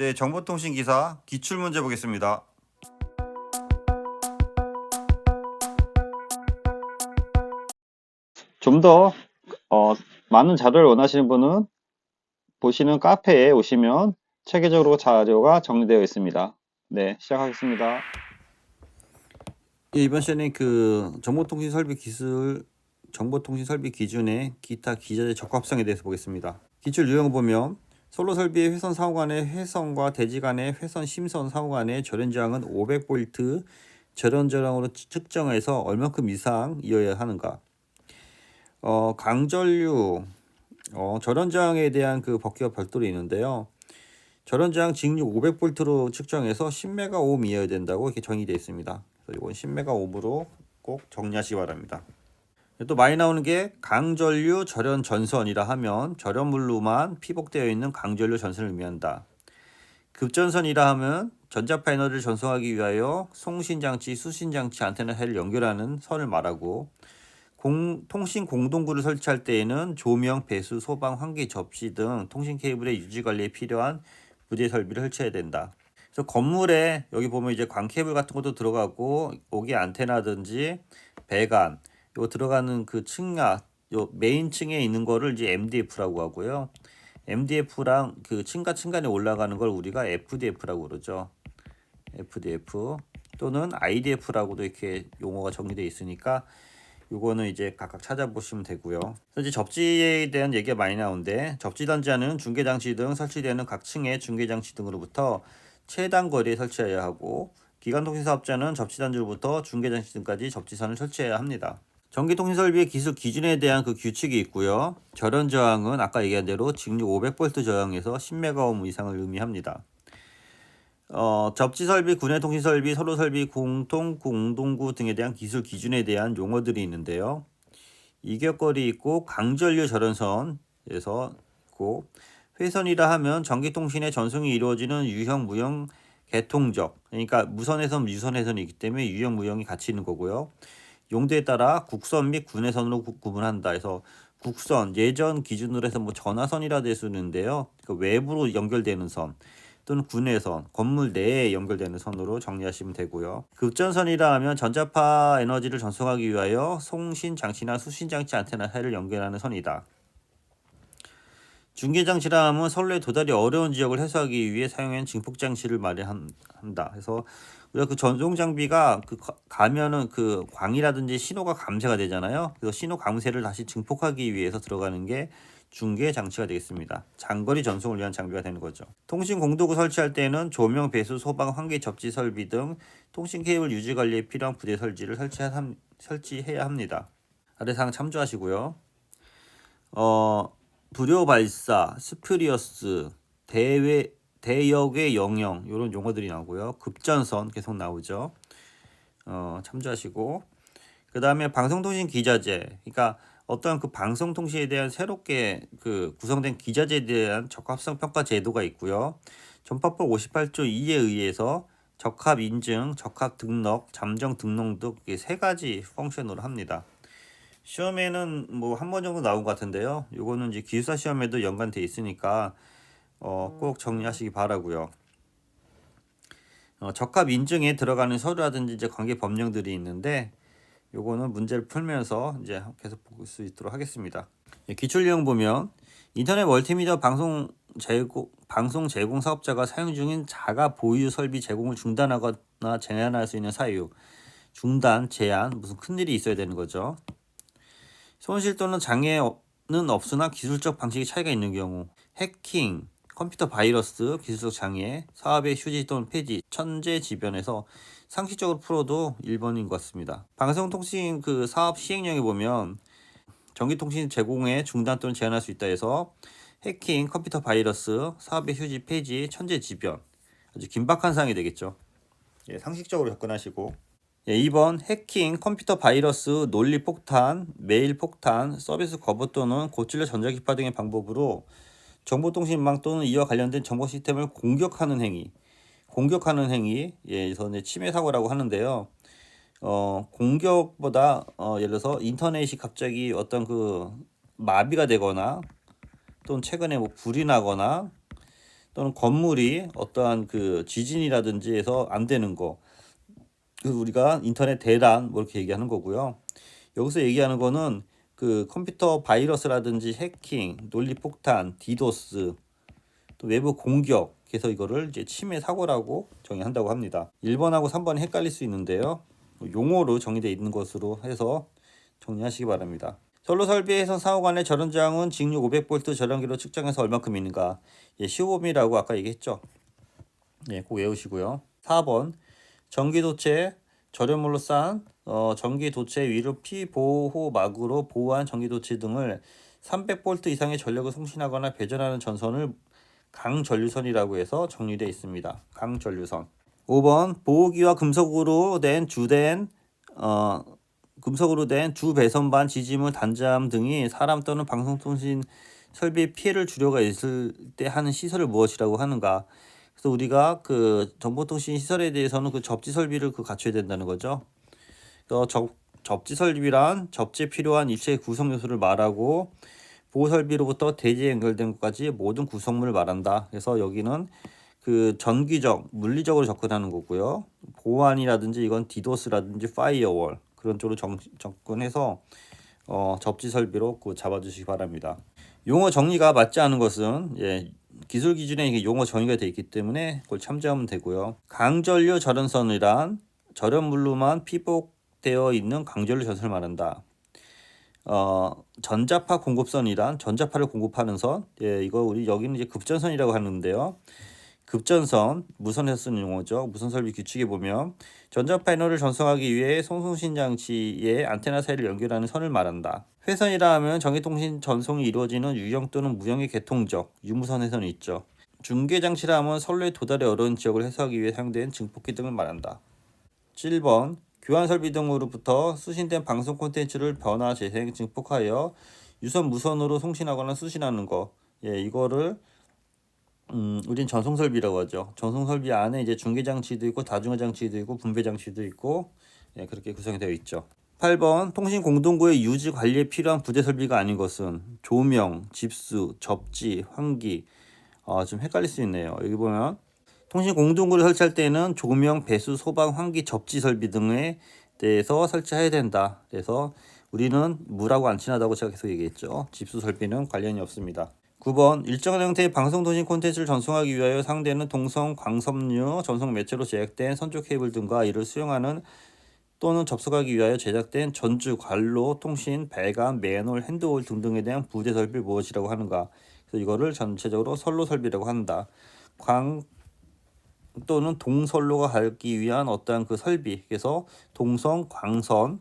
네, 정보통신 기사 기출 문제 보겠습니다. 좀더 어, 많은 자료를 원하시는 분은 보시는 카페에 오시면 체계적으로 자료가 정리되어 있습니다. 네, 시작하겠습니다. 예, 이번 시간에 그 정보통신 설비 기술 정보통신 설비 기준의 기타 기자재 적합성에 대해서 보겠습니다. 기출 유형을 보면 솔로 설비의 회선 사후 간의 회선과 대지 간의 회선 심선 사후 간의 절연 저항은 500V 절연 저항으로 측정해서 얼마큼 이상 이어야 하는가? 어, 강전류 어, 절연 저항에 대한 그 법규가 별도로 있는데요. 절연 저항 직류 500V로 측정해서 10메가옴 이어야 된다고 이렇게 정의되어 있습니다. 그래서 이건 10메가옴으로 꼭 정리하시기 바랍니다. 또 많이 나오는 게 강전류 절연 전선이라 하면 절연물로만 피복되어 있는 강전류 전선을 의미한다. 급전선이라 하면 전자파 에너지를 전송하기 위하여 송신장치, 수신장치, 안테나 해를 연결하는 선을 말하고 공, 통신 공동구를 설치할 때에는 조명, 배수, 소방, 환기, 접시 등 통신 케이블의 유지 관리에 필요한 부재 설비를 설치해야 된다. 그래서 건물에 여기 보면 이제 광 케이블 같은 것도 들어가고 여기 안테나든지 배관 요 들어가는 그 층야 요 메인 층에 있는 거를 이제 MDF라고 하고요. MDF랑 그 층과 층간에 올라가는 걸 우리가 FDF라고 그러죠. FDF 또는 IDF라고도 이렇게 용어가 정리되어 있으니까 요거는 이제 각각 찾아보시면 되고요. 이제 접지에 대한 얘기가 많이 나오는데 접지 단자는 중계 장치 등 설치되는 각 층의 중계 장치 등으로부터 최단 거리에 설치해야 하고 기관 통신 사업자는 접지 단지로부터 중계 장치 등까지 접지선을 설치해야 합니다. 전기통신 설비의 기술 기준에 대한 그 규칙이 있고요. 절연 저항은 아까 얘기한 대로 직류 500V 저항에서 10메가옴 이상을 의미합니다. 어, 접지 설비, 군내 통신 설비, 서로 설비, 공통, 공동구 등에 대한 기술 기준에 대한 용어들이 있는데요. 이격거리 있고 강전류 절연선에서 있고 회선이라 하면 전기통신의 전송이 이루어지는 유형, 무형, 개통적 그러니까 무선회선, 유선회선이 있기 때문에 유형, 무형이 같이 있는 거고요. 용도에 따라 국선 및 군해선으로 구, 구분한다 해서 국선 예전 기준으로 해서 뭐 전화선이라 될수 있는데요. 그 외부로 연결되는 선 또는 군해선 건물 내에 연결되는 선으로 정리하시면 되고요. 급전선이라 하면 전자파 에너지를 전송하기 위하여 송신 장치나 수신 장치 안테나 해를 연결하는 선이다. 중계 장치라 하면 선로에 도달이 어려운 지역을 해소하기 위해 사용한 증폭 장치를 말한다. 그래서 우리가 그 전송 장비가 그 가면은 그 광이라든지 신호가 감쇄가 되잖아요. 그래서 신호 감쇄를 다시 증폭하기 위해서 들어가는 게 중계 장치가 되겠습니다. 장거리 전송을 위한 장비가 되는 거죠. 통신 공도구 설치할 때는 조명, 배수, 소방, 환기, 접지 설비 등 통신 케이블 유지 관리에 필요한 부대 설치를 설치해야 합니다. 아래 사항 참조하시고요. 어, 불효 발사, 스프리어스, 대외 대역의 영역 이런 용어들이 나오고요. 급전선 계속 나오죠. 어, 참조하시고 그 다음에 방송통신 기자재, 그러니까 어떤 그 방송통신에 대한 새롭게 그 구성된 기자재에 대한 적합성 평가 제도가 있고요. 전파법 58조 2에 의해서 적합 인증, 적합 등록, 잠정 등록 등세 가지 펑션으로 합니다. 시험에는 뭐 한 번 정도 나온 것 같은데요. 요거는 이제 기술사 시험에도 연관돼 있으니까 어, 꼭 정리하시기 바라고요. 어, 적합 인증에 들어가는 서류라든지 이제 관계 법령들이 있는데 요거는 문제를 풀면서 이제 계속 볼 수 있도록 하겠습니다. 예, 기출 내용 보면 인터넷 멀티미디어 방송 제공 방송 제공 사업자가 사용 중인 자가 보유 설비 제공을 중단하거나 제한할 수 있는 사유 중단 제한 무슨 큰 일이 있어야 되는 거죠. 손실 또는 장애는 없으나 기술적 방식의 차이가 있는 경우 해킹 컴퓨터 바이러스, 기술적 장애, 사업의 휴지 또는 폐지, 천재지변에서 상식적으로 풀어도 1번인 것 같습니다. 방송통신 그 사업 시행령에 보면 전기통신 제공에 중단 또는 제한할 수 있다 해서 해킹, 컴퓨터 바이러스, 사업의 휴지, 폐지, 천재지변 아주 긴박한 사항이 되겠죠. 예, 상식적으로 접근하시고 예, 2번 해킹, 컴퓨터 바이러스, 논리 폭탄, 메일 폭탄, 서비스 거부 또는 고질러 전자기파 등의 방법으로 정보통신망 또는 이와 관련된 정보 시스템을 공격하는 행위, 공격하는 행위, 예, 이제 침해 사고라고 하는데요. 어, 공격보다 어, 예를 들어서 인터넷이 갑자기 어떤 그 마비가 되거나 또는 최근에 뭐 불이 나거나 또는 건물이 어떠한 그 지진이라든지 해서 안 되는 거. 그 우리가 인터넷 대란 뭐 이렇게 얘기하는 거고요. 여기서 얘기하는 거는 그 컴퓨터 바이러스라든지 해킹, 논리 폭탄, 디도스, 또 외부 공격해서 이거를 이제 침해 사고라고 정의한다고 합니다. 1번하고 3번이 헷갈릴 수 있는데요. 용어로 정의되어 있는 것으로 해서 정리하시기 바랍니다. 선로 설비에서 사후 간의 절연장은 직류 500V 절연기로 측정해서 얼마큼인가? 예, 15옴이라고 아까 얘기했죠. 예, 꼭 외우시고요. 4번 전기도체 절연물로 싼 어, 전기도체 위로 피보호막으로 보호한 전기도체 등을 300V 이상의 전력을 송신하거나 배전하는 전선을 강전류선이라고 해서 정리되어 있습니다. 강전류선. 5번 보호기와 금속으로 된 주된 어, 금속으로 된 주 배선반 지지물 단자함 등이 사람 또는 방송통신 설비에 피해를 주려가 있을 때 하는 시설을 무엇이라고 하는가? 그래서 우리가 그 정보통신 시설에 대해서는 그 접지 설비를 그 갖춰야 된다는 거죠. 또 접, 접지 설비란 접지에 필요한 일체의 구성 요소를 말하고 보호 설비로부터 대지에 연결된 것까지 모든 구성물을 말한다. 그래서 여기는 그 전기적, 물리적으로 접근하는 거고요. 보안이라든지 이건 디도스라든지 파이어월 그런 쪽으로 정, 접근해서 어, 접지 설비로 그 잡아주시기 바랍니다. 용어 정리가 맞지 않은 것은 예, 기술 기준에 이게 용어 정의가 되어 있기 때문에 그걸 참조하면 되고요. 강전류 절연선이란 절연물로만 피복되어 있는 강전류 전선을 말한다. 어, 전자파 공급선이란 전자파를 공급하는 선. 예, 이거 우리 여기는 이제 급전선이라고 하는데요. 급전선 무선에서 쓰는 용어죠. 무선 설비 규칙에 보면 전자파 에너를 전송하기 위해 송송신 장치에 안테나 사이를 연결하는 선을 말한다. 회선이라 하면 전기통신 전송이 이루어지는 유형 또는 무형의 개통적 유무선 회선이 있죠. 중계 장치라 하면 선로에 도달이 어려운 지역을 해소하기 위해 사용된 증폭기 등을 말한다. 7번 교환 설비 등으로부터 수신된 방송 콘텐츠를 변화, 재생, 증폭하여 유선 무선으로 송신하거나 수신하는 거. 예, 이거를 음, 우린 전송 설비라고 하죠. 전송 설비 안에 이제 중계 장치도 있고 다중화 장치도 있고 분배 장치도 있고 예, 그렇게 구성이 되어 있죠. 8번 통신 공동구의 유지 관리에 필요한 부대 설비가 아닌 것은 조명, 집수, 접지, 환기 아, 좀 헷갈릴 수 있네요. 여기 보면 통신 공동구를 설치할 때는 조명, 배수, 소방, 환기, 접지 설비 등에 대해서 설치해야 된다. 그래서 우리는 물하고 안 친하다고 제가 계속 얘기했죠. 집수 설비는 관련이 없습니다. 9번 일정한 형태의 방송 통신 콘텐츠를 전송하기 위하여 상대는 동성, 광섬유, 전송 매체로 제작된 선조 케이블 등과 이를 수용하는 또는 접속하기 위하여 제작된 전주, 관로, 통신, 배관, 맨홀, 핸드홀 등등에 대한 부대 설비를 무엇이라고 하는가? 그래서 이거를 전체적으로 선로 설비라고 한다. 광 또는 동선로가 가기 위한 어떠한 그 설비, 그래서 동성, 광선,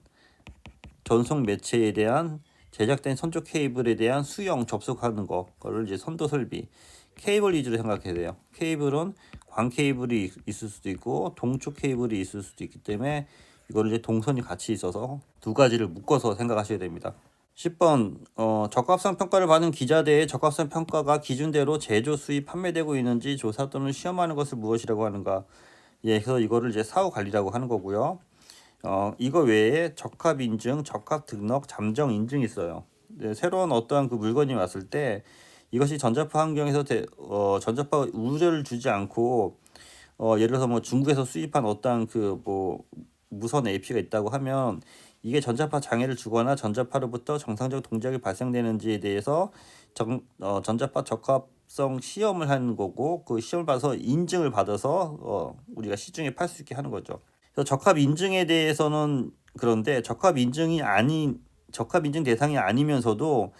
전송 매체에 대한 제작된 선조 케이블에 대한 수용 접속하는 거, 그거를 이제 선도 설비. 케이블 위주로 생각해야 돼요. 케이블은 광 케이블이 있- 있을 수도 있고 동축 케이블이 있을 수도 있기 때문에 이거를 이제 동선이 같이 있어서 두 가지를 묶어서 생각하셔야 됩니다. 10번 어, 적합성 평가를 받은 기자대의 적합성 평가가 기준대로 제조, 수입, 판매되고 있는지 조사 또는 시험하는 것을 무엇이라고 하는가? 예, 그래서 이거를 이제 사후 관리라고 하는 거고요. 어, 이거 외에 적합 인증, 적합 등록, 잠정 인증이 있어요. 네, 새로운 어떠한 그 물건이 왔을 때 이것이 전자파 환경에서 대, 어, 전자파 우려를 주지 않고 어, 예를 들어서 뭐 중국에서 수입한 어떠한 그 뭐 무선 AP가 있다고 하면 이게 전자파 장애를 주거나 전자파로부터 정상적 동작이 발생되는지에 대해서 정, 어, 전자파 적합성 시험을 하는 거고 그 시험을 봐서 인증을 받아서 어, 우리가 시중에 팔 수 있게 하는 거죠. 적합 인증에 대해서는 그런데 적합 인증이 아닌 적합 인증 대상이 아니면서도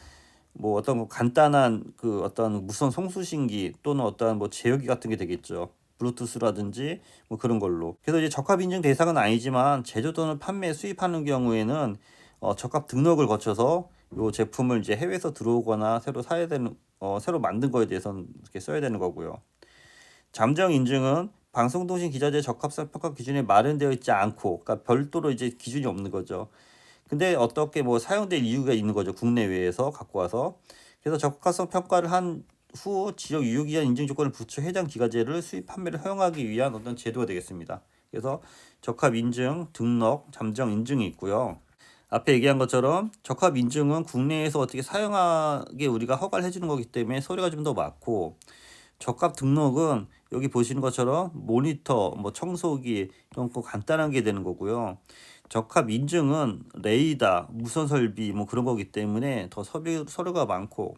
뭐 어떤 거 간단한 그 어떤 무선 송수신기 또는 어떠한 뭐 제어기 같은 게 되겠죠. 블루투스라든지 뭐 그런 걸로. 그래서 이제 적합 인증 대상은 아니지만 제조 또는 판매 수입하는 경우에는 어, 적합 등록을 거쳐서 요 제품을 이제 해외에서 들어오거나 새로 사야 되는 어, 새로 만든 거에 대해서는 이렇게 써야 되는 거고요. 잠정 인증은 방송통신 기자재 적합성 평가 기준에 마련되어 있지 않고, 그러니까 별도로 이제 기준이 없는 거죠. 근데 어떻게 뭐 사용될 이유가 있는 거죠. 국내외에서 갖고 와서. 그래서 적합성 평가를 한 후 지역 유효기한 인증 조건을 붙여 해당 기가재를 수입 판매를 허용하기 위한 어떤 제도가 되겠습니다. 그래서 적합 인증, 등록, 잠정 인증이 있고요. 앞에 얘기한 것처럼 적합 인증은 국내에서 어떻게 사용하게 우리가 허가를 해주는 거기 때문에 서류가 좀 더 많고 적합 등록은 여기 보시는 것처럼 모니터, 뭐 청소기 이런 거 간단한 게 되는 거고요. 적합 인증은 레이더, 무선 설비 뭐 그런 거기 때문에 더 서류, 서류가 많고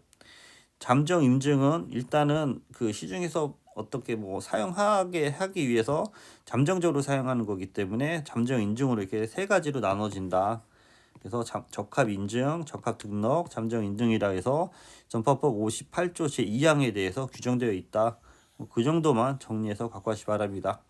잠정 인증은 일단은 그 시중에서 어떻게 뭐 사용하게 하기 위해서 잠정적으로 사용하는 거기 때문에 잠정 인증으로 이렇게 세 가지로 나눠진다. 그래서 잠- 적합 인증, 적합 등록, 잠정 인증이라 해서 전파법 58조 제2항에 대해서 규정되어 있다. 뭐그 정도만 정리해서 갖고 가시 바랍니다.